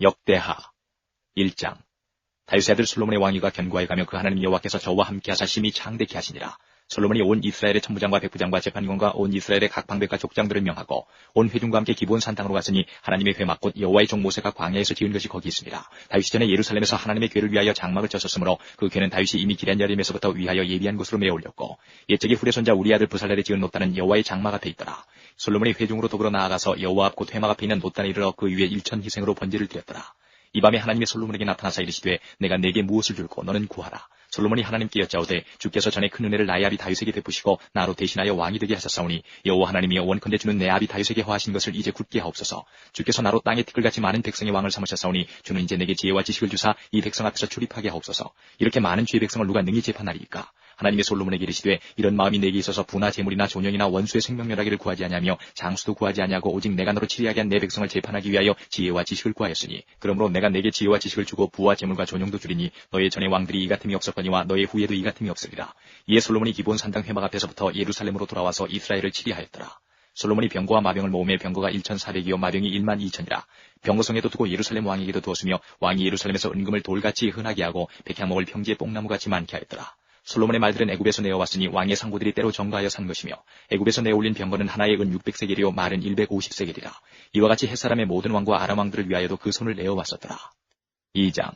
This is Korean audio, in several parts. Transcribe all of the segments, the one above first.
역대하 1장 다윗의 아들 솔로몬의 왕위가 견고하여 가며 그 하나님 여호와께서 저와 함께 하사 심히 창대케 하시니라. 솔로몬이 온 이스라엘의 천부장과 백부장과 재판관과 온 이스라엘의 각 방백과 족장들을 명하고 온 회중과 함께 기본 산당으로 갔으니 하나님의 회막곧 여호와의 종 모세가 광야에서 지은 것이 거기 있습니다. 다윗이 전에 예루살렘에서 하나님의 괴를 위하여 장막을 쳤었으므로 그 괴는 다윗이 이미 기란여림에서부터 위하여 예비한 곳으로 메어 올렸고 옛적에 후레 손자 우리 아들 부살렐이 지은 노단은 여호와의 장막 앞에 있더라. 솔로몬이 회중으로 더불어 나아가서 여호와 앞 곧 회막 앞에 있는 노단에 이르러 그 위에 일천 희생으로 번제를 드렸더라. 이 밤에 하나님의 솔로몬에게 나타나사 이르시되 내가 내게 무엇을 줄고 너는 구하라. 솔로몬이 하나님께 여짜오되 주께서 전에 큰 은혜를 나의 아비 다윗에게 베푸시고 나로 대신하여 왕이 되게 하셨사오니 여호와 하나님이여 원컨대 주는 내 아비 다윗에게 허하신 것을 이제 굳게 하옵소서. 주께서 나로 땅에 티끌같이 많은 백성의 왕을 삼으셨사오니 주는 이제 내게 지혜와 지식을 주사 이 백성 앞에서 출입하게 하옵소서. 이렇게 많은 주의 백성을 누가 능히 재판하리이까? 하나님의 솔로몬에게 이르시되 이런 마음이 내게 있어서 부나 재물이나 존영이나 원수의 생명멸하기를 구하지 아니하며 장수도 구하지 아니하고 오직 내가 너로 치리하게 한 내 백성을 재판하기 위하여 지혜와 지식을 구하였으니 그러므로 내가 내게 지혜와 지식을 주고 부와 재물과 존영도 주리니 너의 전에 왕들이 이 같음이 없었거니와 너의 후에도 이 같음이 없으리라. 이에 솔로몬이 기본 산당 회막 앞에서부터 예루살렘으로 돌아와서 이스라엘을 치리하였더라. 솔로몬이 병거와 마병을 모으며 병거가 1,400이요 마병이 1만 2천이라. 병거성에도 두고 예루살렘 왕에게도 두었으며 왕이 예루살렘에서 은금을 돌같이 흔하게 하고 백향목을 평지에 뽕나무같이 많게 하였더라 솔로몬의 말들은 애굽에서 내어왔으니 왕의 상고들이 때로 정가하여 산 것이며 애굽에서 내어올린 병거는 하나에 은 600세겔이요 말은 150세겔이라. 이와 같이 햇사람의 모든 왕과 아람 왕들을 위하여도 그 손을 내어왔었더라. 2장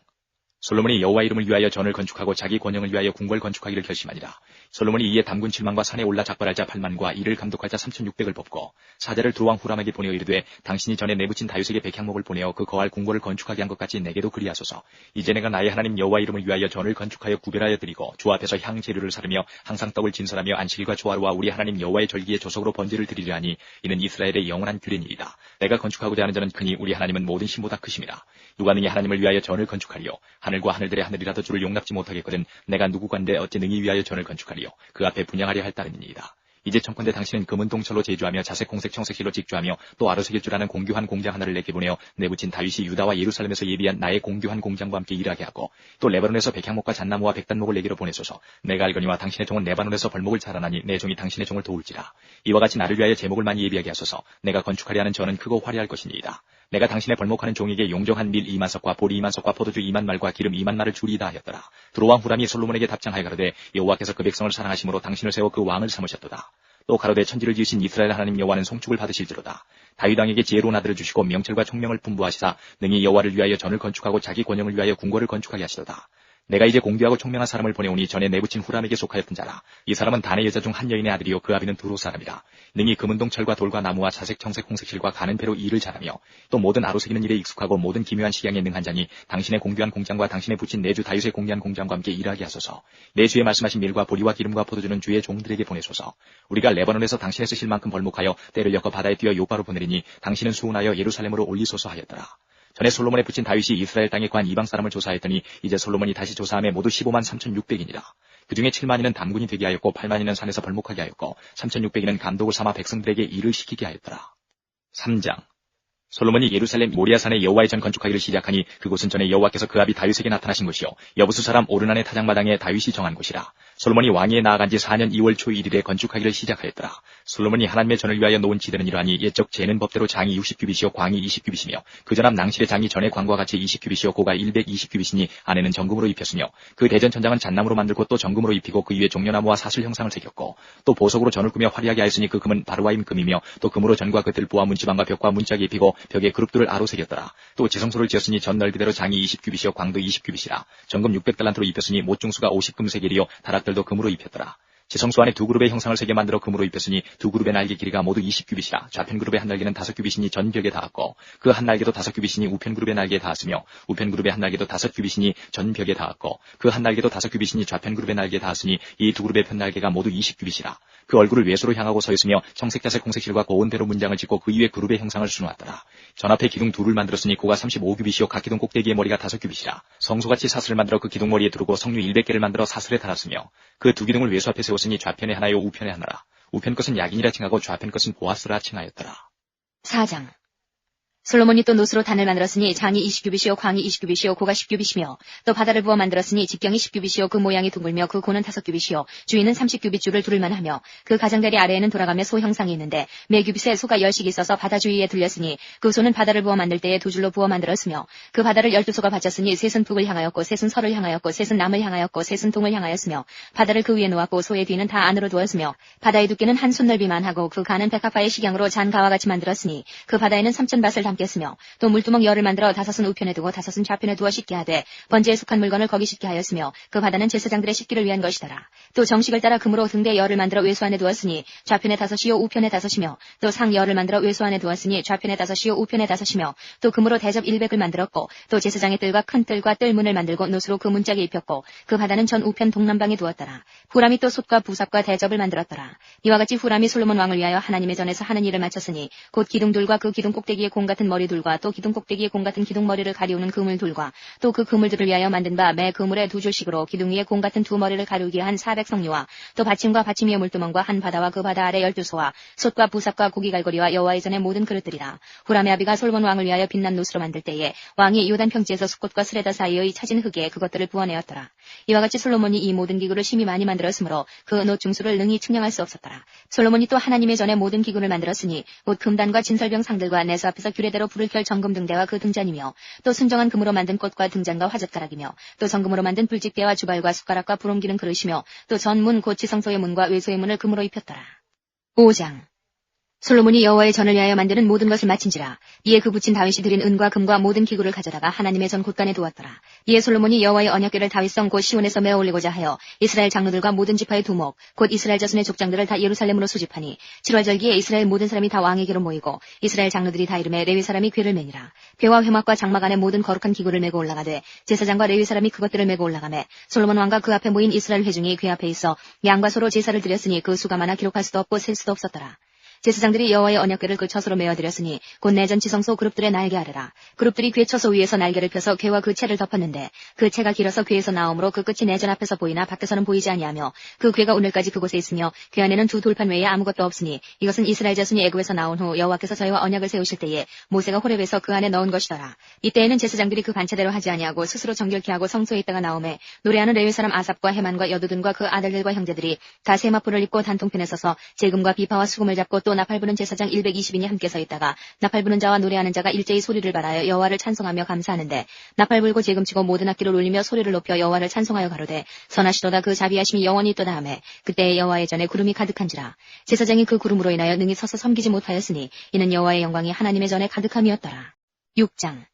솔로몬이 여호와 이름을 위하여 전을 건축하고 자기 권영을 위하여 궁궐 건축하기를 결심하니라. 솔로몬이 이에 담군 7만과 산에 올라 작발할 자 8만과 이를 감독할 자 3,600을 뽑고 사자를 두왕 후람에게 보내어 이르되 당신이 전에 내붙인 다윗에게 백향목을 보내어 그 거할 궁궐을 건축하게 한 것 같이 내게도 그리하소서. 이제 내가 나의 하나님 여호와 이름을 위하여 전을 건축하여 구별하여 드리고 주 앞에서 향 재료를 사르며 항상 떡을 진설하며 안식일과 조화로와 우리 하나님 여호와의 절기에 조석으로 번제를 드리려 하니 이는 이스라엘의 영원한 규례니이다. 내가 건축하고자 하는 자는 크니 우리 하나님은 모든 신보다 크심이라. 누가 능히 하나님을 위하여 전을 건축하리요? 하늘과 하늘들의 하늘이라도 주를 용납지 못하겠거든 내가 누구간데 어찌 능히 위하여 전을 건축하리요? 그 앞에 분양하려 할 따름이니이다. 이제 청컨대 당신은 금은 동철로 제주하며 자색 공색 청색실로 직주하며 또 아르색일 줄 아는 공교한 공장 하나를 내게 보내어 내붙인 다윗이 유다와 예루살렘에서 예비한 나의 공교한 공장과 함께 일하게 하고 또 레바논에서 백향목과 잣나무와 백단목을 내기로 보내소서. 내가 알거니와 당신의 종은 레바논에서 벌목을 자라나니 내 종이 당신의 종을 도울지라. 이와 같이 나를 위하여 제목을 많이 예비하게 하소서. 내가 건축하려 하는 저는 크고 화려할 것이니이다 내가 당신의 벌목하는 종에게 용종한 밀 2만 석과 보리 2만 석과 포도주 2만 말과 기름 2만 말을 주리이다 하였더라. 두로왕 후람이 솔로몬에게 답장하여 가로되 여호와께서 그 백성을 사랑하심으로 당신을 세워 그 왕을 삼으셨도다. 또 가로되 천지를 지으신 이스라엘 하나님 여호와는 송축을 받으실지로다. 다윗 왕에게 지혜로운 아들을 주시고 명철과 총명을 풍부하시사 능히 여호와를 위하여 전을 건축하고 자기 권영을 위하여 궁궐을 건축하게 하시도다. 내가 이제 공교하고 총명한 사람을 보내오니 전에 내붙인 후람에게 속하였던 자라. 이 사람은 단의 여자 중 한 여인의 아들이요 그 아비는 두로 사람이라. 능히 금은동 철과 돌과 나무와 자색 청색 홍색실과 가는 배로 일을 잘하며 또 모든 아로새기는 일에 익숙하고 모든 기묘한 식양에 능한 자니 당신의 공교한 공장과 당신의 붙인 내주 다윗의 공개한 공장과 함께 일하게 하소서. 내 주에 말씀하신 밀과 보리와 기름과 포도주는 주의 종들에게 보내소서. 우리가 레바논에서 당신의 쓰실 만큼 벌목하여 때를 엮어 바다에 뛰어 요바로 보내리니 당신은 수운하여 예루살렘으로 올리소서 하였더라. 전에 솔로몬에 붙인 다윗이 이스라엘 땅에 관한 이방 사람을 조사했더니 이제 솔로몬이 다시 조사함에 모두 15만 3,600이니라. 그 중에 7만이는 담군이 되게 하였고 8만이는 산에서 벌목하게 하였고 3,600이는 감독을 삼아 백성들에게 일을 시키게 하였더라. 3장 솔로몬이 예루살렘 모리아산에 여호와의 전 건축하기를 시작하니 그곳은 전에 여호와께서 그 아비 다윗에게 나타나신 곳이요 여부수 사람 오르난의 타작마당에 다윗이 정한 곳이라 솔로몬이 왕위에 나아간 지 4년 2월 초 1일에 건축하기를 시작하였더라 솔로몬이 하나님의 전을 위하여 놓은 지대는 이러하니 옛적 재는 법대로 장이 60규빗이요 광이 20규빗이며 그 전함 낭실의 장이 전의 광과 같이 20규빗이요 고가 120규빗이니 안에는 정금으로 입혔으며 그 대전 천장은 잣나무로 만들고 또 정금으로 입히고 그 위에 종려나무와 사슬 형상을 새겼고 또 보석으로 전을 꾸며 화려하게 하였으니 그 금은 바르와임 금이며 또 금으로 전과 그 뜰보와 문지방과 벽과 문짝에 입히고 벽에 그룹들을 아로 새겼더라. 또 지성소를 지었으니 전 넓이대로 장이 20규빗이요 광도 20규빗이라. 정금 600달란트로 입혔으니 못중수가 50금세겔이요 다락들도 금으로 입혔더라. 지성소 안에 두 그룹의 형상을 세게 만들어 금으로 입혔으니 두 그룹의 날개 길이가 모두 20규빗이라 좌편 그룹의 한 날개는 다섯 규빗이니 전벽에 닿았고 그 한 날개도 다섯 규빗이니 우편 그룹의 날개에 닿았으며 우편 그룹의 한 날개도 다섯 규빗이니 전벽에 닿았고 그 한 날개도 다섯 규빗이니 좌편 그룹의 날개에 닿았으니 이 두 그룹의 편 날개가 모두 20규빗이라 그 얼굴을 외소로 향하고 서 있으며 청색 자색 홍색실과 고운 대로 문장을 짓고 그 위에 그룹의 형상을 수놓았더라. 전 앞에 기둥 둘을 만들었으니 고가 35규빗이요 각 기둥 꼭대기의 머리가 다섯 규빗이라 성소같이 사슬을 만들어 그 기둥 머리에 두르고 성류 100개를 만들어 사슬에 달았으며 그 두 기둥을 외소 앞에 세웠으니 좌편에 하나요 우편에 하나라. 우편 것은 야긴이라 칭하고 좌편 것은 보아스라 칭하였더라. 4장 솔로몬이 또 노스로 단을 만들었으니 장이 20규빗이요 광이 20규빗이요 고가 10규빗이며 또 바다를 부어 만들었으니 직경이 10규빗이요 그 모양이 둥글며 그 고는 5규빗이요 주위는 30규빗 줄을 두를만 하며 그 가장다리 아래에는 돌아가며 소 형상이 있는데 매 규빗에 소가 열씩 있어서 바다 주위에 둘렸으니 그 소는 바다를 부어 만들 때에 두 줄로 부어 만들었으며 그 바다를 열두 소가 바쳤으니 셋은 북을 향하였고 셋은 서를 향하였고 셋은 남을 향하였고 셋은 동을 향하였으며 바다를 그 위에 놓았고 소의 뒤는 다 안으로 두었으며 바다의 두께는 한 손 넓이만 하고 그 가는 백합화의 식양으로 잔 가와 같이 만들었으니 그 바다에는 삼천 밭을 담겠으며 또 물두멍 열을 만들어 다섯은 우편에 두고 다섯은 좌편에 두어 씻게 하되 번제에 속한 물건을 거기 씻게 하였으며 그 바다는 제사장들의 씻기를 위한 것이더라. 또 정식을 따라 금으로 등대 열을 만들어 외수 안에 두었으니 좌편에 다섯이요 우편에 다섯이며 또 상 열을 만들어 외수 안에 두었으니 좌편에 다섯이요 우편에 다섯이며 또 금으로 대접 일백을 만들었고 또 제사장의 뜰과 큰 뜰과 뜰문을 만들고 노수로 그 문짝에 입혔고 그 바다는 전 우편 동남방에 두었더라. 후람이 또 솥과 부삽과 대접을 만들었더라. 이와 같이 후람이 솔로몬 왕을 위하여 하나님의 전에서 하는 일을 마쳤으니 곧 기둥들과 그 기둥 꼭대기에 공 같은 머리둘과 또 기둥 꼭대기에 공 같은 기둥 머리를 가리우는 그물둘과 또 그 그물들을 위하여 만든 바 매 그물에 두 줄씩으로 기둥 위에 공 같은 두 머리를 가리우게 한 사백 성류와 또 받침과 받침 위에 물두멍과 한 바다와 그 바다 아래 열두 소와 솥과 부삽과 고기 갈고리와 여호와의 전의 모든 그릇들이라 후람의 아비가 솔몬 왕을 위하여 빛난 노스로 만들 때에 왕이 요단 평지에서 숲꽃과 스레다 사이의 차진 흙에 그것들을 부어내었더라. 이와 같이 솔로몬이 이 모든 기구를 심히 많이 만들었으므로 그 노 중수를 능히 측량할 수 없었더라. 솔로몬이 또 하나님의 전에 모든 기구를 만들었으니 곧 금단과 진설병 상들과 내수 앞에서 규례 대로 불을 켤 정금 등대와 그 등잔이며 또 순정한 금으로 만든 꽃과 등잔과 화젓가락이며 또 정금으로 만든 불직대와 주발과 숟가락과 불옮기는 그릇이며 또 전문 고치성소의 문과 외소의 문을 금으로 입혔더라. 5장 솔로몬이 여호와의 전을 위하여 만드는 모든 것을 마친지라. 이에 그 붙인 다윗이 드린 은과 금과 모든 기구를 가져다가 하나님의 전 곳간에 두었더라. 이에 솔로몬이 여호와의 언약궤를 다윗성 곧 시온에서 메어 올리고자 하여 이스라엘 장로들과 모든 지파의 두목 곧 이스라엘 자손의 족장들을 다 예루살렘으로 수집하니 7월 절기에 이스라엘 모든 사람이 다 왕에게로 모이고 이스라엘 장로들이 다 이름에 레위 사람이 궤를 매니라. 배와 회막과 장막 안에 모든 거룩한 기구를 메고 올라가되 제사장과 레위 사람이 그것들을 메고 올라가매 솔로몬 왕과 그 앞에 모인 이스라엘 회중이 궤 앞에 있어 양과 소로 제사를 드렸으니 그 수가 많아 기록할 수도 없고 셀 수도 없었더라 제사장들이 여호와의 언약궤를 그 처소로 메어드렸으니 곧 내전 지성소 그룹들의 날개 아래라. 그룹들이 궤 처소 위에서 날개를 펴서 궤와 그 채를 덮었는데 그 채가 길어서 궤에서 나오므로 그 끝이 내전 앞에서 보이나 밖에서는 보이지 아니하며 그 궤가 오늘까지 그곳에 있으며 궤 안에는 두 돌판 외에 아무것도 없으니 이것은 이스라엘 자손이 애굽에서 나온 후 여호와께서 저희와 언약을 세우실 때에 모세가 호렙에서 그 안에 넣은 것이더라. 이때에는 제사장들이 그 반차대로 하지 아니하고 스스로 정결케 하고 성소에 있다가 나오매 노래하는 레위 사람 아삽과 해만과 여두둔과 그 아들들과 형제들이 다 세마포를 입고 단통편에 서서 재금과 비파와 수금을 잡고 또 나팔 부는 제사장 120인이 함께 서 있다가 나팔 부는 자와 노래하는 자가 일제히 소리를 발하여 여호와를 찬송하며 감사하는데 나팔 불고 재금치고 모든 악기를 울리며 소리를 높여 여호와를 찬송하여 가로되 선하시도다 그 자비하심이 영원히 있도다 하매 그때 여호와의 전에 구름이 가득한지라. 제사장이 그 구름으로 인하여 능히 서서 섬기지 못하였으니 이는 여호와의 영광이 하나님의 전에 가득함이었더라. 6장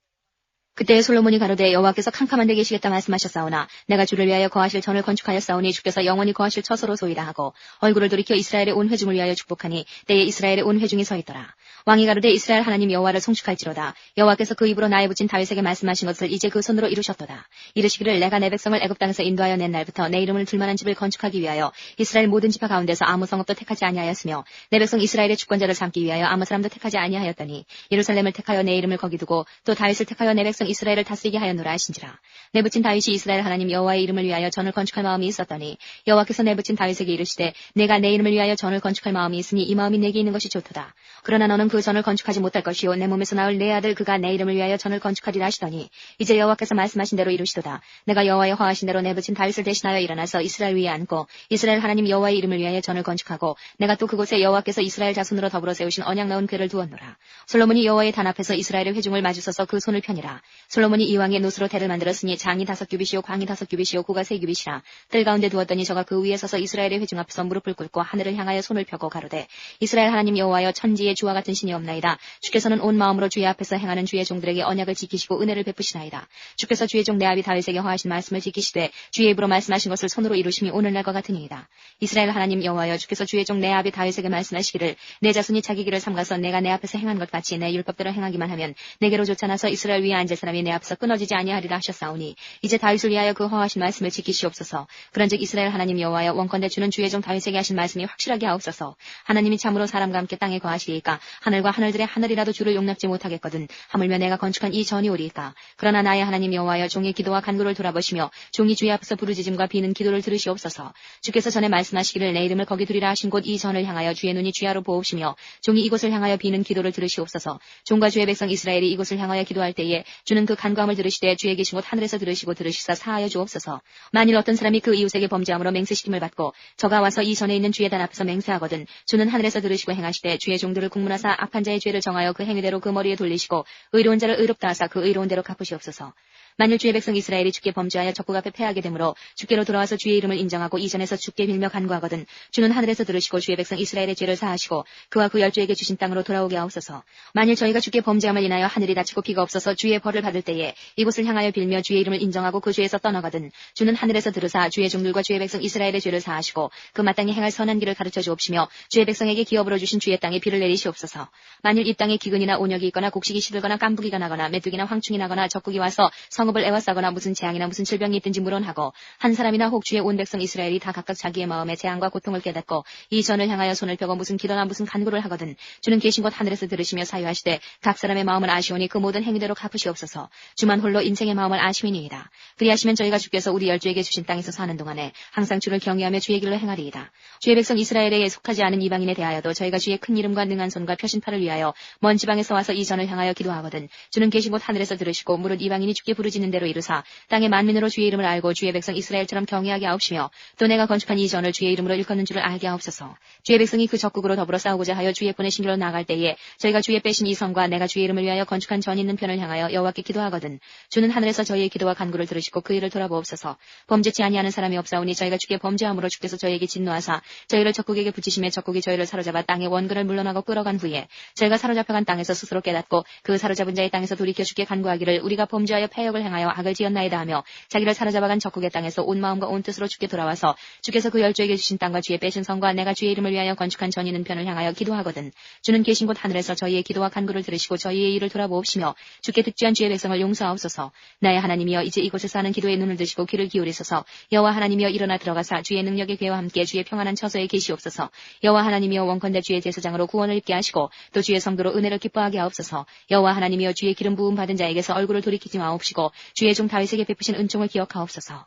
그때 솔로몬이 가로되 여호와께서 캄캄한 데 계시겠다 말씀하셨사오나 내가 주를 위하여 거하실 전을 건축하였사오니 주께서 영원히 거하실 처소로 소이다 하고 얼굴을 돌이켜 이스라엘의 온 회중을 위하여 축복하니 때에 이스라엘의 온 회중이 서 있더라. 왕이 가로되 이스라엘 하나님 여호와를 송축할지로다. 여호와께서 그 입으로 나에 붙인 다윗에게 말씀하신 것을 이제 그 손으로 이루셨도다. 이르시기를 내가 내 백성을 애굽 땅에서 인도하여 낸 날부터 내 이름을 둘만한 집을 건축하기 위하여 이스라엘 모든 지파 가운데서 아무 성읍도 택하지 아니하였으며 내 백성 이스라엘의 주권자를 삼기 위하여 아무 사람도 택하지 아니하였더니 예루살렘을 택하여 내 이름을 거기 두고 또 다윗을 택하여 내 백성 이스라엘을 다스리게 하였노라 하신지라. 내 붙인 다윗이 이스라엘 하나님 여호와의 이름을 위하여 전을 건축할 마음이 있었더니 여호와께서 내 붙인 다윗에게 이르시되 내가 내 이름을 위하여 전을 건축할 마음이 있으니 이 마음이 내게 있는 것이 좋도다. 그러나 너는 그 전을 건축하지 못할 것이요 내 몸에서 나올 내 아들 그가 내 이름을 위하여 전을 건축하리라 하시더니 이제 여호와께서 말씀하신 대로 이루시도다. 내가 여호와의 허하신 대로 내 붙인 다윗을 대신하여 일어나서 이스라엘 위에 앉고 이스라엘 하나님 여호와의 이름을 위하여 전을 건축하고 내가 또 그곳에 여호와께서 이스라엘 자손으로 더불어 세우신 언약 나온 궤를 두었노라. 솔로몬이 여호와의 단 앞에서 이스라엘의 회중을 마주서서 그 손을 편이라. 솔로몬이 이왕의 노스로 대를 만들었으니 장이 다섯 규빗이요 광이 다섯 규빗이요 고가 세 규빗이라 뜰 가운데 두었더니 저가 그 위에 서서 이스라엘의 회중 앞에서 무릎을 꿇고 하늘을 향하여 손을 펴고 가로되 이스라엘 하나님 여호와여 천지에 주와 같은 신이 없나이다. 주께서는 온 마음으로 주의 앞에서 행하는 주의 종들에게 언약을 지키시고 은혜를 베푸시나이다. 주께서 주의 종 내 아비 다윗에게 허하신 말씀을 지키시되 주의 입으로 말씀하신 것을 손으로 이루심이 오늘날과 같으니이다. 이스라엘 하나님 여호와여 주께서 주의 종 내 아비 다윗에게 말씀하시기를 내 자손이 자기 길을 삼가서 내가 내 앞에서 행한 것 같이 내 율법대로 행하기만 하면 내게로 쫓아나서 이스라엘 위에 앉을 사람이 내 앞에서 끊어지지 아니하리라 하셨사오니 이제 다윗을 위하여 그 허하신 말씀을 지키시옵소서. 그런즉 이스라엘 하나님 여호와여 원컨대 주는 주의 종 다윗에게 하신 말씀이 확실하게 하옵소서. 하나님이 참으로 사람과 함께 땅에 거하시리까 하늘과 하늘들의 하늘이라도 주를 용납지 못하겠거든. 하물며 내가 건축한 이 전이 오리이까? 그러나 나의 하나님 여호와여 종의 기도와 간구를 돌아보시며 종이 주의 앞에서 부르짖음과 비는 기도를 들으시옵소서. 주께서 전에 말씀하시기를 내 이름을 거기 두리라 하신 곳 이 전을 향하여 주의 눈이 주야로 보옵시며 종이 이곳을 향하여 비는 기도를 들으시옵소서. 종과 주의 백성 이스라엘이 이곳을 향하여 기도할 때에 주는 그 간구함을 들으시되 주의 계신 곳 하늘에서 들으시고 들으시사 사하여 주옵소서. 만일 어떤 사람이 그 이웃에게 범죄함으로 맹세시킴을 받고 저가 와서 이 전에 있는 주의 단 앞에서 맹세하거든 주는 하늘에서 들으시고 행하시되 주의 종들을 국문하사 악한 자의 죄를 정하여 그 행위대로 그 머리에 돌리시고 의로운 자를 의롭다 하사 그 의로운 대로 갚으시옵소서 만일 주의 백성 이스라엘이 주께 범죄하여 적국 앞에 패하게 되므로 주께로 돌아와서 주의 이름을 인정하고 이전에서 주께 빌며 간구하거든 주는 하늘에서 들으시고 주의 백성 이스라엘의 죄를 사하시고 그와 그 열조에게 주신 땅으로 돌아오게 하옵소서. 만일 저희가 주께 범죄함을 인하여 하늘이 닫히고 비가 없어서 주의 벌을 받을 때에 이곳을 향하여 빌며 주의 이름을 인정하고 그 죄에서 떠나거든 주는 하늘에서 들으사 주의 종들과 주의 백성 이스라엘의 죄를 사하시고 그 마땅히 행할 선한 길을 가르쳐 주옵시며 주의 백성에게 기업으로 주신 주의 땅에 비를 내리시옵소서. 만일 이 땅에 기근이나 온역이 있거나 곡식이 시들거나 깐부기가 나거나 메뚜기나 황충이 나거나 적국이 와서 성 읍을 애워싸거나 무슨 재앙이나 무슨 질병이 있든지 물어하고 한 사람이나 혹 주의 온 백성 이스라엘이 다 각각 자기의 마음에 재앙과 고통을 깨닫고 이 전을 향하여 손을 펴고 무슨 기도나 무슨 간구를 하거든 주는 계신 곳 하늘에서 들으시며 사유하시되 각 사람의 마음을 아시오니 그 모든 행위대로 갚으시옵소서. 주만 홀로 인생의 마음을 아시미니이다. 그리하시면 저희가 주께서 우리 열주에게 주신 땅에서 사는 동안에 항상 주를 경외하며 주의 길로 행하리이다. 주의 백성 이스라엘에 속하지 않은 이방인에 대하여도 저희가 주의 큰 이름과 능한 손과 표신 팔을 위하여 먼 지방에서 와서 이 전을 향하여 기도하거든 주는 계신 곳 하늘에서 들으시고 무릇 이방인이 주께 부르 짖는 대로 이루사 땅의 만민으로 주의 이름을 알고 주의 백성 이스라엘처럼 경외하게 하옵시며 또 내가 건축한 이 전을 주의 이름으로 일컫는 줄을 알게 하옵소서. 주의 백성이 그 적국으로 더불어 싸우고자 하여 주의 보내신 길로 나갈 때에 저희가 주의 빼신 이 성과 내가 주의 이름을 위하여 건축한 전 있는 편을 향하여 여호와께 기도하거든. 주는 하늘에서 저희의 기도와 간구를 들으시고 그 일을 돌아보옵소서. 범죄치 아니하는 사람이 없사오니 저희가 주께 범죄함으로 주께서 저희에게 진노하사 저희를 적국에게 붙이심에 적국이 저희를 사로잡아 땅의 원근을 물러나고 끌어간 후에 저희가 사로잡혀간 땅에서 스스로 깨닫고 그 사로잡은 자의 땅에서 돌이켜 주께 간구하기를 우리가 범죄하여 패역을 행하여 악을 지었나이다 하며 자기를 사로잡아간 적국의 땅에서 온 마음과 온 뜻으로 주께 돌아와서 주께서 그 열조에게 주신 땅과 주의 빼신 성과 내가 주의 이름을 위하여 건축한 전 있는 편을 향하여 기도하거든. 주는 계신 곳 하늘에서 저희의 기도와 간구를 들으시고 저희의 일을 돌아보옵시며 주께 득죄한 주의 백성을 용서하옵소서. 나의 하나님이여 이제 이곳에서 하는 기도에 눈을 드시고 귀를 기울이소서. 여호와 하나님이여 일어나 들어가사 주의 능력의 괴와 함께 주의 평안한 처소에 계시옵소서. 여호와 하나님이여 원컨대 주의 제사장으로 구원을 입게 하시고 또 주의 성도로 은혜를 기뻐하게 하옵소서. 여호와 하나님이여 주의 기름 부음 받은 자에게서 얼굴을 돌이키지 마옵시고 주의 종 다윗에게 베푸신 은총을 기억하옵소서.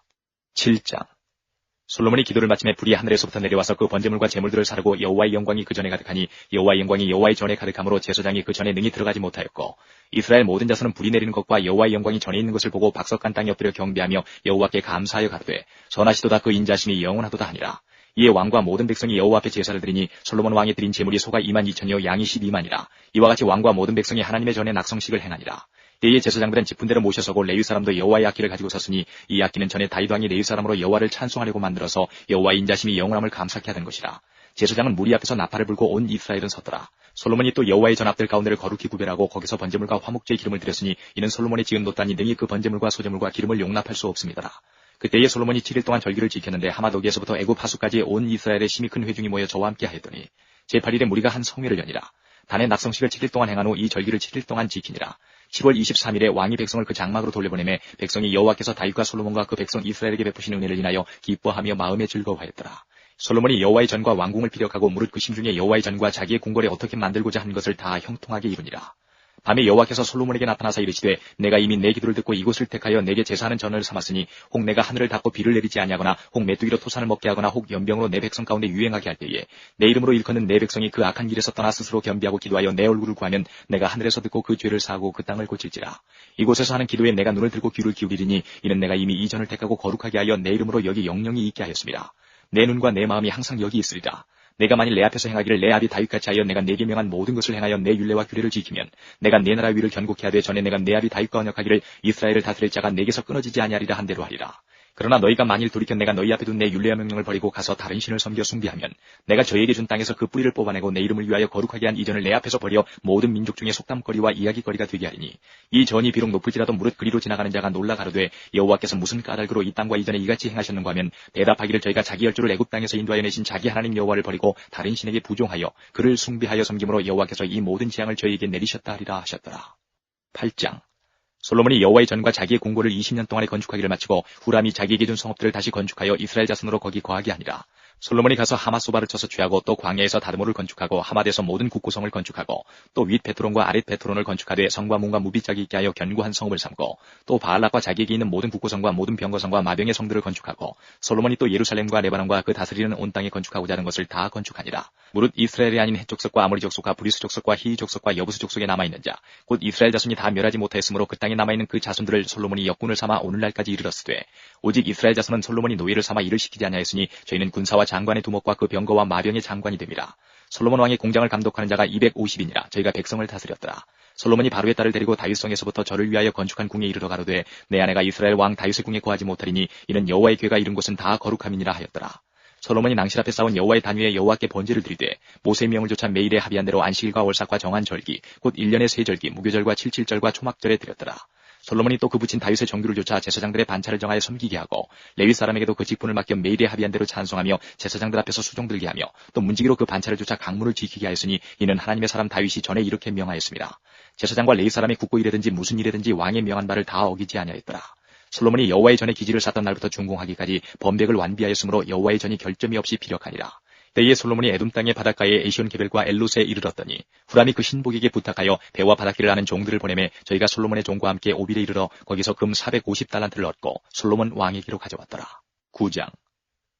7장. 솔로몬이 기도를 마침에 불이 하늘에서부터 내려와서 그 번제물과 제물들을 사르고 여호와의 영광이 그 전에 가득하니 여호와의 영광이 여호와의 전에 가득함으로 제사장이 그 전에 능히 들어가지 못하였고 이스라엘 모든 자손은 불이 내리는 것과 여호와의 영광이 전에 있는 것을 보고 박석간 땅에 엎드려 경배하며 여호와께 감사하여 가로되 선하시도다 그 인자심이 영원하도다 하니라. 이에 왕과 모든 백성이 여호와 앞에 제사를 드리니 솔로몬 왕이 드린 제물이 소가 2만 2천이요 양이 12만이라. 이와 같이 왕과 모든 백성이 하나님의 전에 낙성식을 행하니라 때에 제사장들은 지푼대로 모셔서고 레위 사람도 여호와의 악기를 가지고 섰으니 이 악기는 전에 다윗 왕이 레위 사람으로 여호와를 찬송하려고 만들어서 여호와의 인자심이 영원함을 감사케 하던 것이라. 제사장은 무리 앞에서 나팔을 불고 온 이스라엘은 섰더라. 솔로몬이 또 여호와의 전합들 가운데를 거룩히 구별하고 거기서 번제물과 화목제의 기름을 드렸으니 이는 솔로몬이 지은 노단이 능히 그 번제물과 소제물과 기름을 용납할 수 없습니다. 그때에 솔로몬이 7일 동안 절기를 지켰는데 하마도기에서부터 애굽 하수까지 온 이스라엘의 심히 큰 회중이 모여 저와 함께 하였더니 제8일에 무리가 한 성회를 여니라. 단의 낙성식을 7일 동안 행한 후 이 절기를 7일 동안 지키니라. 10월 23일에 왕이 백성을 그 장막으로 돌려보내매 백성이 여호와께서 다윗과 솔로몬과 그 백성 이스라엘에게 베푸신 은혜를 인하여 기뻐하며 마음에 즐거워하였더라. 솔로몬이 여호와의 전과 왕궁을 피력하고 무릇 그 심중에 여호와의 전과 자기의 궁궐에 어떻게 만들고자 한 것을 다 형통하게 이루니라. 밤에 여호와께서 솔로몬에게 나타나사 이르시되 내가 이미 내 기도를 듣고 이곳을 택하여 내게 제사하는 전을 삼았으니 혹 내가 하늘을 닫고 비를 내리지 아니하거나 혹 메뚜기로 토산을 먹게 하거나 혹 연병으로 내 백성 가운데 유행하게 할 때에 내 이름으로 일컫는 내 백성이 그 악한 길에서 떠나 스스로 겸비하고 기도하여 내 얼굴을 구하면 내가 하늘에서 듣고 그 죄를 사하고 그 땅을 고칠지라. 이곳에서 하는 기도에 내가 눈을 들고 귀를 기울이리니 이는 내가 이미 이 전을 택하고 거룩하게 하여 내 이름으로 여기 영영이 있게 하였습니다. 내 눈과 내 마음이 항상 여기 있으리라 내가 만일 내 앞에서 행하기를 내 아비 다윗같이 하여 내가 내게 명한 모든 것을 행하여 내 율례와 규례를 지키면 내가 내 나라 위를 견고케 하되 전에 내가 내 아비 다윗과 언약하기를 이스라엘을 다스릴 자가 내게서 끊어지지 아니하리라 한 대로 하리라. 그러나 너희가 만일 돌이켜 내가 너희 앞에 둔 내 율례와 명령을 버리고 가서 다른 신을 섬겨 숭배하면 내가 저희에게 준 땅에서 그 뿌리를 뽑아내고 내 이름을 위하여 거룩하게 한 이전을 내 앞에서 버려 모든 민족 중에 속담거리와 이야기거리가 되게 하리니 이 전이 비록 높을지라도 무릇 그리로 지나가는 자가 놀라 가로되 여호와께서 무슨 까닭으로 이 땅과 이전에 이같이 행하셨는가 하면 대답하기를 저희가 자기 열조를 애굽 땅에서 인도하여 내신 자기 하나님 여호와를 버리고 다른 신에게 부종하여 그를 숭배하여 섬김으로 여호와께서 이 모든 재앙을 저희에게 내리셨다 하리라 하셨더라. 8장 솔로몬이 여호와의 전과 자기의 궁궐을 20년 동안에 건축하기를 마치고 후람이 자기에게 준 성읍들을 다시 건축하여 이스라엘 자손으로 거기 거하게 하니라. 솔로몬이 가서 하마소바를 쳐서 취하고 또 광야에서 다드모를 건축하고 하마드에서 모든 국고성을 건축하고 또 윗 베트론과 아랫 베트론을 건축하되 성과 문과 무비짝이 있게 하여 견고한 성읍을 삼고 또 바알락과 자기에게 있는 모든 국고성과 모든 병거성과 마병의 성들을 건축하고 솔로몬이 또 예루살렘과 레바논과 그 다스리는 온 땅에 건축하고자 하는 것을 다 건축하니라. 무릇 이스라엘이 아닌 해족속과 아모리 족속과 브리스 족속과 히이 족속과 여부스 족속에 남아있는 자, 곧 이스라엘 자손이 다 멸하지 못하였으므로 그 땅에 남아있는 그 자손들을 솔로몬이 역군을 삼아 오늘날까지 이르렀으되 오직 이스라엘 자손은 솔로몬이 노예를 삼아 일을 시키지 아니하였으니 저희는 군사와 장관의 두목과 그 병거와 마병의 장관이 됨이라. 솔로몬 왕의 공장을 감독하는 자가 250인이라 저희가 백성을 다스렸더라. 솔로몬이 바로의 딸을 데리고 다윗성에서부터 저를 위하여 건축한 궁에 이르러 가로되 내 아내가 이스라엘 왕 다윗의 궁에 거하지 못하리니 이는 여호와의 궤가 이른 곳은 다 거룩함이니라 하였더라. 솔로몬이 낭실 앞에 쌓은 여호와의 단위에 여호와께 번제를 드리되 모세의 명을 조차 매일에 합의한 대로 안식일과 월삭과 정한 절기 곧 1년의 세 절기 무교절과 칠칠절과 초막절에 드렸더라. 솔로몬이 또그 붙인 다윗의 정규를 조차 제사장들의 반차를 정하여 섬기게 하고 레위 사람에게도 그 직분을 맡겨 매일에 합의한 대로 찬송하며 제사장들 앞에서 수종 들게 하며 또 문지기로 그 반차를 조차 강물을 지키게 하였으니 이는 하나님의 사람 다윗이 전에 이렇게 명하였습니다. 제사장과 레위 사람이 국고 일이든지 무슨 일이든지 왕의 명한 바를 다 어기지 아니하였더라. 솔로몬이 여호와의 전에 기지를 쌓던 날부터 준공하기까지 범백을 완비하였으므로 여호와의 전이 결점이 없이 비력하니라. 때에 솔로몬이 에돔 땅의 바닷가에 에시온 게벨과 엘롯에 이르렀더니 후람이 그 신복에게 부탁하여 배와 바닷길을 하는 종들을 보내매 저희가 솔로몬의 종과 함께 오빌에 이르러 거기서 금 450달란트를 얻고 솔로몬 왕에게로 가져왔더라. 9장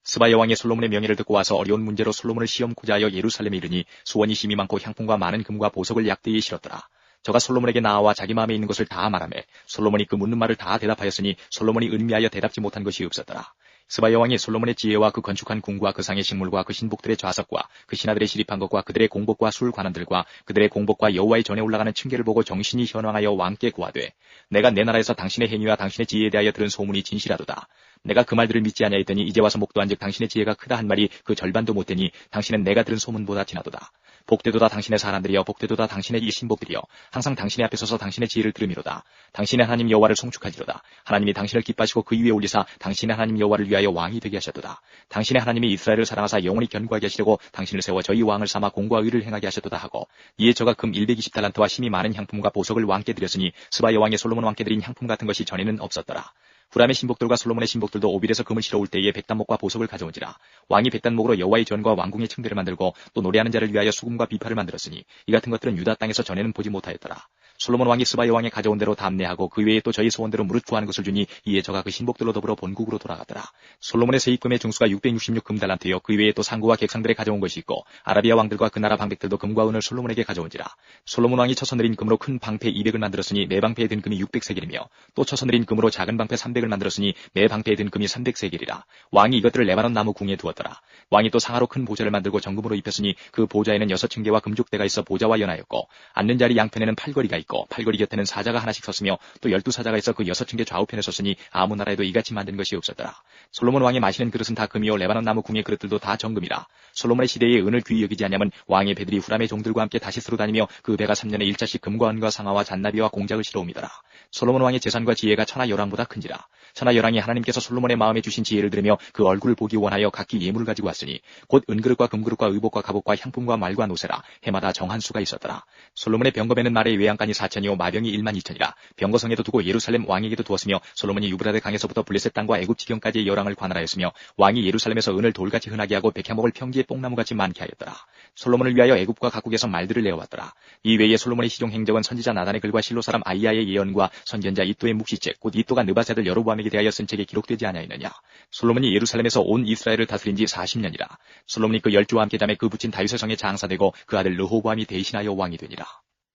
스바야 왕의 솔로몬의 명예를 듣고 와서 어려운 문제로 솔로몬을 시험고자 하여 예루살렘에 이르니 수원이 심이 많고 향품과 많은 금과 보석을 약대에 실었더라. 저가 솔로몬에게 나와 자기 마음에 있는 것을 다 말하매 솔로몬이 그 묻는 말을 다 대답하였으니 솔로몬이 은미하여 대답지 못한 것이 없었더라. 스바야 왕이 솔로몬의 지혜와 그 건축한 궁과 그 상의 식물과 그 신복들의 좌석과 그 신하들의 시립한 것과 그들의 공복과 술 관원들과 그들의 공복과 여호와의 전에 올라가는 층계를 보고 정신이 현황하여 왕께 고하되 내가 내 나라에서 당신의 행위와 당신의 지혜에 대하여 들은 소문이 진실하도다. 내가 그 말들을 믿지 아니하였더니 이제 와서 목도한즉 당신의 지혜가 크다 한 말이 그 절반도 못되니 당신은 내가 들은 소문보다 지나도다. 복되도다 당신의 사람들이여 복되도다 당신의 이 신복들이여 항상 당신의 앞에 서서 당신의 지혜를 들음이로다. 당신의 하나님 여호와를 송축하지로다. 하나님이 당신을 기뻐하시고 그 위에 올리사 당신의 하나님 여호와를 위하여 왕이 되게 하셨도다. 당신의 하나님이 이스라엘을 사랑하사 영원히 견고하게 하시려고 당신을 세워 저희 왕을 삼아 공과 의를 행하게 하셨도다 하고 이에 저가 금 120달란트와 힘이 많은 향품과 보석을 왕께 드렸으니 스바 여왕의 솔로몬 왕께 드린 향품 같은 것이 전에는 없었더라. 후람의 신복들과 솔로몬의 신복들도 오빌에서 금을 실어올 때에 백단목과 보석을 가져온지라. 왕이 백단목으로 여호와의 전과 왕궁의 층들을 만들고 또 노래하는 자를 위하여 수금과 비파를 만들었으니 이 같은 것들은 유다 땅에서 전에는 보지 못하였더라 솔로몬 왕이 스바 여왕에 가져온 대로 담내하고 그 외에 또 저희 소원대로 무릇 구하는 것을 주니 이에 저가 그 신복들로 더불어 본국으로 돌아갔더라. 솔로몬의 세입금의 중수가 666 금 달란트여 그 외에 또 상구와 객상들에 가져온 것이 있고 아라비아 왕들과 그 나라 방백들도 금과 은을 솔로몬에게 가져온지라. 솔로몬 왕이 쳐서 내린 금으로 큰 방패 200을 만들었으니 매 방패에 든 금이 600세겔이며 또 쳐서 내린 금으로 작은 방패 300을 만들었으니 매 방패에 든 금이 300세겔이라. 왕이 이것들을 레바논 나무 궁에 두었더라. 왕이 또 상하로 큰 보좌를 만들고 정금으로 입혔으니 그 보좌에는 여섯 층계와 금족대가 있어 보좌와 연하였고 앉는 자리 양편에는 팔걸이가 있고 팔걸이 곁에는 사자가 하나씩 섰으며 또 열두 사자가 있어 그 여섯 층계 좌우편에 섰으니 아무 나라에도 이같이 만든 것이 없었더라. 솔로몬 왕이 마시는 그릇은 다 금이요 레바논 나무 궁의 그릇들도 다 정금이라. 솔로몬의 시대에 은을 귀히 여기지 않냐면 왕의 배들이 후람의 종들과 함께 다시스로 다니며 그 배가 3년에 일자씩 금과 은과 상아와 잔나비와 공작을 실어옵니다라. 솔로몬 왕의 재산과 지혜가 천하 열왕보다 큰지라. 천하 열왕이 하나님께서 솔로몬의 마음에 주신 지혜를 들으며 그 얼굴을 보기 원하여 각기 예물을 가지고 왔으니 곧 은그릇과 금그릇과 의복과 갑옷과 향품과 말과 노새라. 해마다 정한 수가 있었더라. 솔로몬의 병거에는 말의 외양간이 4천이요 마병이 1만 2천이라 병거성에도 두고 예루살렘 왕에게도 두었으며 솔로몬이 유브라데 강에서부터 블레셋 땅과 애굽 지경까지의 열왕을 관할하였으며 왕이 예루살렘에서 은을 돌같이 흔하게 하고 백향목을 평지에 뽕나무같이 많게 하였더라. 솔로몬을 위하여 애굽과 각국에서 말들을 내어왔더라. 이 외에 솔로몬의 시종 행적은 선지자 나단의 글과 실로 사람 아이야의 예언과 선견자 이또의 묵시책 곧 이또가 느바세들 여로보암에게 대하여 쓴 책에 기록되지 아니하였느냐. 솔로몬이 예루살렘에서 온 이스라엘을 다스린 지 40년이라 솔로몬이 그 열주와 함께 잠에 그 붙인 다윗의 성에 장사되고 그 아들 르호보암이 대신하여 왕이 되니라.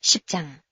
10장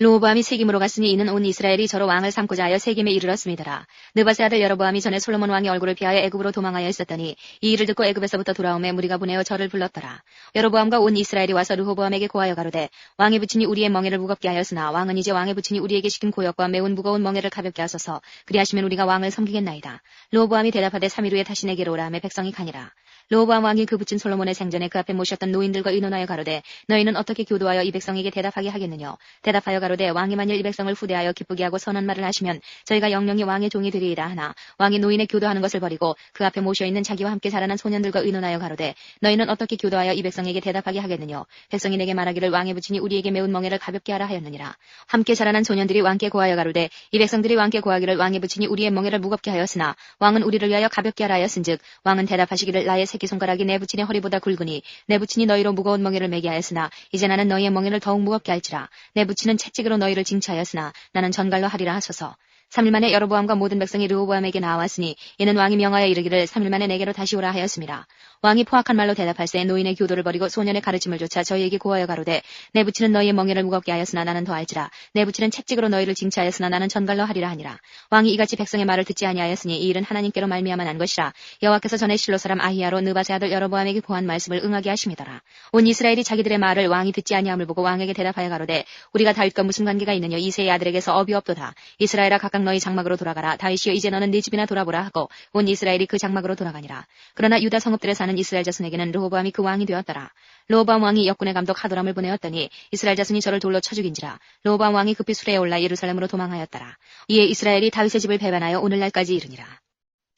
로보암이 세김으로 갔으니 이는 온 이스라엘이 저로 왕을 삼고자 하여 세김에 이르렀습니다라. 느바세 아들 여로보암이 전에 솔로몬 왕의 얼굴을 피하여 애굽으로 도망하여 있었더니 이 일을 듣고 애굽에서부터 돌아오매 무리가 보내어 저를 불렀더라. 여로보암과 온 이스라엘이 와서 르호보암에게 고하여 가로되 왕의 부친이 우리의 멍에를 무겁게 하였으나 왕은 이제 왕의 부친이 우리에게 시킨 고역과 매운 무거운 멍에를 가볍게 하소서 그리하시면 우리가 왕을 섬기겠나이다. 르호보암이 대답하되 3일 후에 다시 내게로 오라 하며 백성이 가니라. 르호보암 왕이 그 붙인 솔로몬의 생전에 그 앞에 모셨던 노인들과 의논하여 가로되 너희는 어떻게 교도하여 이 백성에게 대답하게 하겠느냐? 대답하여 가로되 왕이 만일 이 백성을 후대하여 기쁘게 하고 선한 말을 하시면 저희가 영영이 왕의 종이 되리이다 하나 왕이 노인의 교도하는 것을 버리고 그 앞에 모셔 있는 자기와 함께 자라난 소년들과 의논하여 가로되 너희는 어떻게 교도하여 이 백성에게 대답하게 하겠느냐? 백성이 내게 말하기를 왕의 부친이 우리에게 매운 멍에를 가볍게 하라 하였느니라. 함께 자라난 소년들이 왕께 고하여 가로되 이 백성들이 왕께 고하기를 왕의 부친이 우리의 멍에를 무겁게 하였으나 왕은 우리를 위하여 가볍게 하라 하였은즉 왕은 대답하시기를 나의 새끼손가락이 내 부친의 허리보다 굵으니 내 부친이 너희로 무거운 멍에를 매게 하였으나 이제 나는 너희의 멍에를 더욱 무겁게 할지라 내 부친은 채찍으로 너희를 징치하였으나 나는 전갈로 하리라 하소서 3일 만에 여로보암과 모든 백성이 르호보암에게 나왔으니 이는 왕이 명하여 이르기를 3일 만에 내게로 다시 오라 하였습니다. 왕이 포악한 말로 대답할세 노인의 교도를 버리고 소년의 가르침을 조차 저희에게 고하여 가로되 내 부친은 너희의 멍에를 무겁게 하였으나 나는 더 알지라. 내 부친은 채찍으로 너희를 징치하였으나 나는 전갈로 하리라 하니라. 왕이 이같이 백성의 말을 듣지 아니하였으니 이 일은 하나님께로 말미암아 난 것이라. 여호와께서 전에 실로 사람 아히야로 느바세 아들 여로보암에게 고한 말씀을 응하게 하심이더라. 온 이스라엘이 자기들의 말을 왕이 듣지 아니함을 보고 왕에게 대답하여 가로되 우리가 다윗과 무슨 관계가 있느냐? 이세의 아들에게서 업이 없도다. 이스라엘아 각각 너희 장막으로 돌아가라. 다윗이여 이제 너는 네 집이나 돌아보라 하고 온 이스라엘이 그 장막으로 돌아가니라. 그러나 유다 성읍들에 사는 이스라엘 자손에게는 르호보암이 그 왕이 되었더라. 르호보암 왕이 역군의 감독 하도람을 보내었더니 이스라엘 자손이 저를 돌로 쳐 죽인지라. 르호보암 왕이 급히 수레에 올라 예루살렘으로 도망하였더라. 이에 이스라엘이 다윗의 집을 배반하여 오늘날까지 이르니라.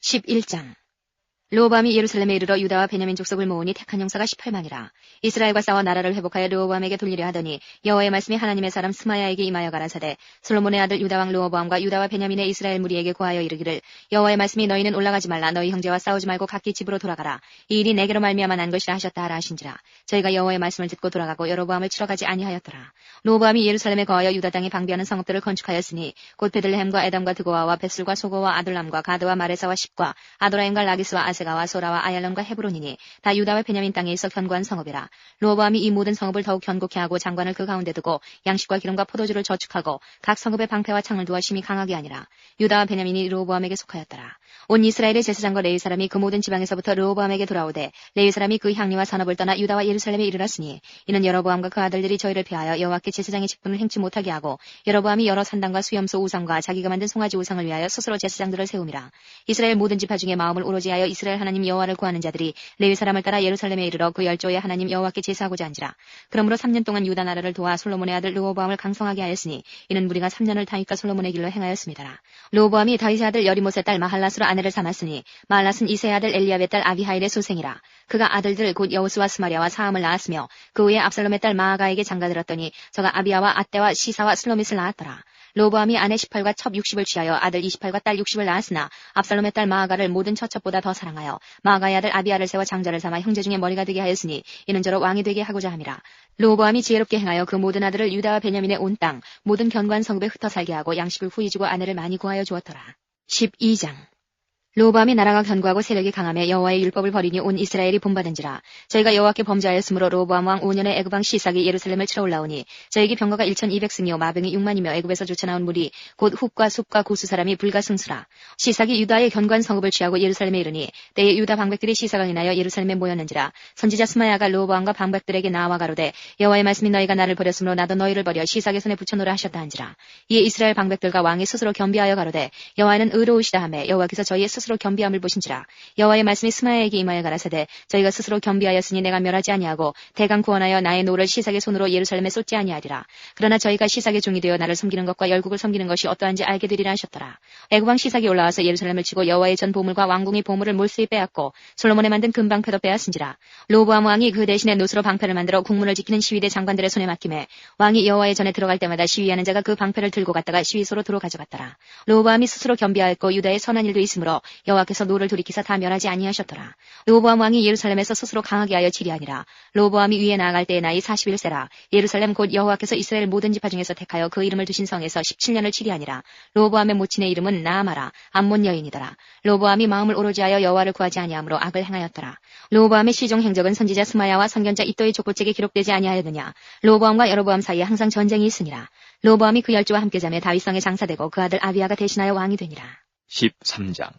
11장 르호밤이 예루살렘에 이르러 유다와 베냐민 족속을 모으니 택한 형사가 18만이라. 이스라엘과 싸워 나라를 회복하여 르호밤에게 돌리려 하더니 여호와의 말씀이 하나님의 사람 스마야에게 임하여 가라사대 솔로몬의 아들 유다왕 르호밤과 유다와 베냐민의 이스라엘 무리에게 고하여 이르기를 여호와의 말씀이 너희는 올라가지 말라 너희 형제와 싸우지 말고 각기 집으로 돌아가라. 이 일이 내게로 말미암아 난 것이라 하셨다 하라 하신지라. 저희가 여호와의 말씀을 듣고 돌아가고 여로보암을 치러 가지 아니하였더라. 르호밤이 예루살렘에 거하여 유다 땅에 방비하는 성읍들을 건축하였으니 곧 베들레헴과 에담과 드고아와 벳술과 소고와 아둘람과 가드와 마레사와 십과 아도라임과 라기스와 아세가와 소라와 아얄론과 헤브론이니 다 유다와 베냐민 땅에 있어 견고한 성읍이라. 로보암이 이 모든 성읍을 더욱 견고케 하고 장관을 그 가운데 두고 양식과 기름과 포도주를 저축하고 각 성읍의 방패와 창을 두어 심히 강하게 하니라. 유다와 베냐민이 로보암에게 속하였더라. 온 이스라엘의 제사장과 레위 사람이 그 모든 지방에서부터 로보암에게 돌아오되 레위 사람이 그 향리와 산업을 떠나 유다와 예루살렘에 이르렀으니 이는 여로보암과 그 아들들이 저희를 피하여 여호와께 제사장의 직분을 행치 못하게 하고 여로보암이 여러 산당과 수염소 우상과 자기가 만든 송아지 우상을 위하여 스스로 제사장들을 세움이라. 이스라엘 모든 지파 중에 마음을 오로지 하여 이스라엘 하나님 여호와를 구하는 자들이 레위 사람을 따라 예루살렘에 이르러 그 열조의 하나님 여호와께 제사하고자 한지라. 그러므로 3년 동안 유다 나라를 도와 솔로몬의 아들 르호보암을 강성하게 하였으니 이는 무리가 3년을 다윗과 솔로몬의 길로 행하였습니다라. 르호보암이 다윗의 아들 여리못의 딸 마할라스로 아내를 삼았으니 마할라스는 이세의 아들 엘리압의 딸 아비하일의 소생이라. 그가 아들들 곧 여우스와 스마리아와 사함을 낳았으며 그 후에 압살롬의 딸 마아가에게 장가들었더니 저가 아비아와 아떼와 시사와 슬로밋을 낳았더라. 로보암이 아내 18과 첩 60을 취하여 아들 28과 딸 60을 낳았으나 압살롬의 딸 마아가를 모든 처첩보다 더 사랑하여 마아가의 아들 아비아를 세워 장자를 삼아 형제 중에 머리가 되게 하였으니 이는 저로 왕이 되게 하고자 함이라. 로보암이 지혜롭게 행하여 그 모든 아들을 유다와 베냐민의 온 땅 모든 견고한 성읍에 흩어 살게 하고 양식을 후이 주고 아내를 많이 구하여 주었더라. 12장 로밤이 나라가 견고하고 세력이 강하며 여호와의 율법을 버리니 온 이스라엘이 본받은지라. 저희가 여호와께 범죄하였으므로 로보암 왕 5년에 애굽왕 시삭이 예루살렘을 치러 올라오니 저에게 병거가 1200승이요 마병이 6만이며 애굽에서 쫓아나온 무리 곧 훅과 숲과 고수 사람이 불가승수라. 시삭이 유다의 견고한 성읍을 취하고 예루살렘에 이르니 때에 유다 방백들이 시삭을 인하여 예루살렘에 모였는지라. 선지자 스마야가 로보암과 방백들에게 나와 가로되 여호와의 말씀이 너희가 나를 버렸으므로 나도 너희를 버려 시삭의 손에 붙여놓으라 하셨다 한지라. 이에 이스라엘 방백들과 왕이 스스로 겸비하여 가로되 여호와는 의로우시다 하매 여호와께서 저희의 스스로 겸비함을 보신지라. 여호와의 말씀이 스마야에게 임하여 가라사대 저희가 스스로 겸비하였으니 내가 멸하지 아니하고 대강 구원하여 나의 노를 시삭의 손으로 예루살렘에 쏟지 아니하리라. 그러나 저희가 시삭의 종이 되어 나를 섬기는 것과 열국을 섬기는 것이 어떠한지 알게 되리라 하셨더라. 애굽왕 시삭이 올라와서 예루살렘을 치고 여호와의 전 보물과 왕궁의 보물을 몰수히 빼앗고 솔로몬의 만든 금방 패도 빼앗은지라. 로보암 왕이 그 대신에 노스로 방패를 만들어 국문을 지키는 시위대 장관들의 손에 맡김에 왕이 여호와의 전에 들어갈 때마다 시위하는 자가 그 방패를 들고 갔다가 시위소로 도로 가져갔더라. 로보암이 스스로 겸비하였고 유다의 선한 일도 있으므로 여호와께서 노를 돌이키사 다 멸하지 아니하셨더라. 로보암 왕이 예루살렘에서 스스로 강하게 하여 지리하니라. 로보암이 위에 나아갈 때의 나이 41세라. 예루살렘 곧 여호와께서 이스라엘 모든 지파 중에서 택하여 그 이름을 두신 성에서 17년을 치리하니라. 로보암의 모친의 이름은 나아마라. 암몬 여인이더라. 로보암이 마음을 오로지 하여 여호와를 구하지 아니하므로 악을 행하였더라. 로보암의 시종 행적은 선지자 스마야와 선견자 이또의 족보책에 기록되지 아니하였느냐. 로보암과 여로보암 사이에 항상 전쟁이 있으니라. 로보암이 그 열주와 함께 자매 다윗성에 장사되고 그 아들 아비아가 대신하여 왕이 되니라. 13장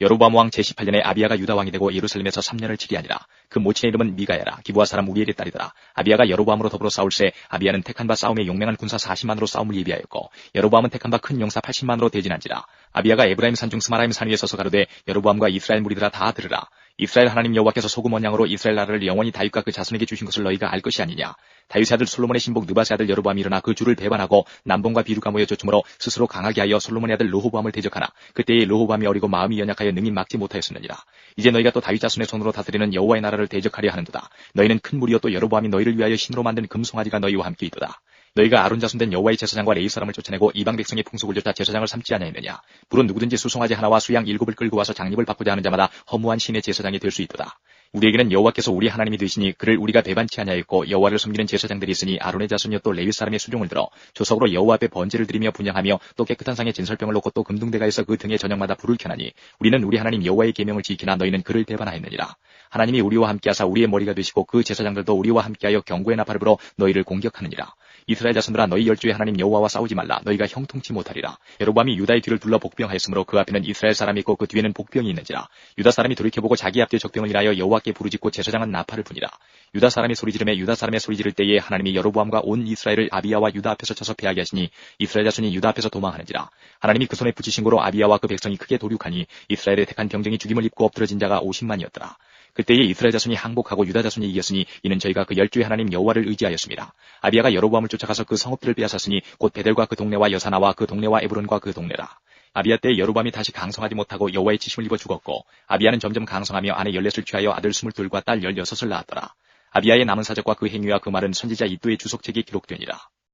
여로보암 왕 제18년에 아비아가 유다 왕이 되고 예루살렘에서 3년을 치리하니라. 그 모친의 이름은 미가야라. 기부아 사람 우리엘의 딸이더라. 아비아가 여로보암으로 더불어 싸울새 아비아는 택한 바 싸움에 용맹한 군사 40만으로 싸움을 예비하였고 여로보암은 택한 바 큰 용사 80만으로 대진한지라. 아비아가 에브라임 산중 스마라임 산 위에 서서 가로되 여로보암과 이스라엘 무리들아 다 들으라. 이스라엘 하나님 여호와께서 소금 원 양으로 이스라엘 나라를 영원히 다윗과 그 자손에게 주신 것을 너희가 알 것이 아니냐. 다윗의 아들 솔로몬의 신복 느바의 아들 여로보암이 일어나 그 주를 배반하고 남봉과 비루가 모여 쫓음으로 스스로 강하게 하여 솔로몬의 아들 로호보암을 대적하나 그때의 로호보암이 어리고 마음이 연약하여 능히 막지 못하였었느니라. 이제 너희가 또 다윗 자손의 손으로 다스리는 여호와의 나라를 대적하려 하는도다. 너희는 큰 무리여 또 여로보암이 너희를 위하여 신으로 만든 금송아지가 너희와 함께 있도다. 너희가 아론 자손된 여호와의 제사장과 레이 사람을 쫓아내고 이방 백성의 풍속을 쫓아 제사장을 삼지 아니하느냐? 물은 누구든지 수송아지 하나와 수양 일곱을 끌고 와서 장립을 바꾸자 하는 자마다 허무한 신의 제사장이 될 수 있도다. 우리에게는 여호와께서 우리 하나님이 되시니 그를 우리가 배반치 아니하였고 여호와를 섬기는 제사장들이 있으니 아론의 자손이여 또 레위 사람의 수종을 들어 조석으로 여호와 앞에 번제를 드리며 분양하며 또 깨끗한 상에 진설병을 놓고 또 금등대가에서 그 등에 저녁마다 불을 켜나니 우리는 우리 하나님 여호와의 계명을 지키나 너희는 그를 배반하였느니라 하나님이 우리와 함께하사 우리의 머리가 되시고 그 제사장들도 우리와 함께하여 경고의 나팔을 불어 너희를 공격하느니라. 이스라엘 자손들아 너희 열주의 하나님 여호와와 싸우지 말라. 너희가 형통치 못하리라. 여로밤이 유다의 뒤를 둘러 복병하였으므로 그 앞에는 이스라엘 사람이 있고 그 뒤에는 복병이 있는지라. 유다 사람이 돌이켜보고 자기 앞뒤 적병을 인하여 여호와께 부르짖고 제사장은 나팔을 부니라. 유다 사람이 소리 지르매 유다 사람의 소리 지를 때에 하나님이 여로보암과 온 이스라엘을 아비야와 유다 앞에서 쳐서 패하게 하시니 이스라엘 자손이 유다 앞에서 도망하는지라. 하나님이 그 손에 붙이신 고로 아비야와 그 백성이 크게 도륙하니 이스라엘의 택한 병정이 죽임을 입고 엎드러진 자가 50만이었더라 그때에 이스라엘 자손이 항복하고 유다 자손이 이겼으니 이는 저희가 그 열주의 하나님 여호와를 의지하였습니다. 아비야가 여로보암을 쫓아가서 그 성읍들을 빼앗았으니 곧 베델과 그 동네와 여사나와 그 동네와 에브론과 그 동네라. 아비야 때 여로밤이 다시 강성하지 못하고 여호와의 치심을 입어 죽었고 아비야는 점점 강성하며 아내 열넷을 취하여 아들 스물둘과 딸 열여섯을 낳았더라. 아비야의 남은 사적과 그 행위와 그 말은 선지자 이도의 주속책에 기록되니라.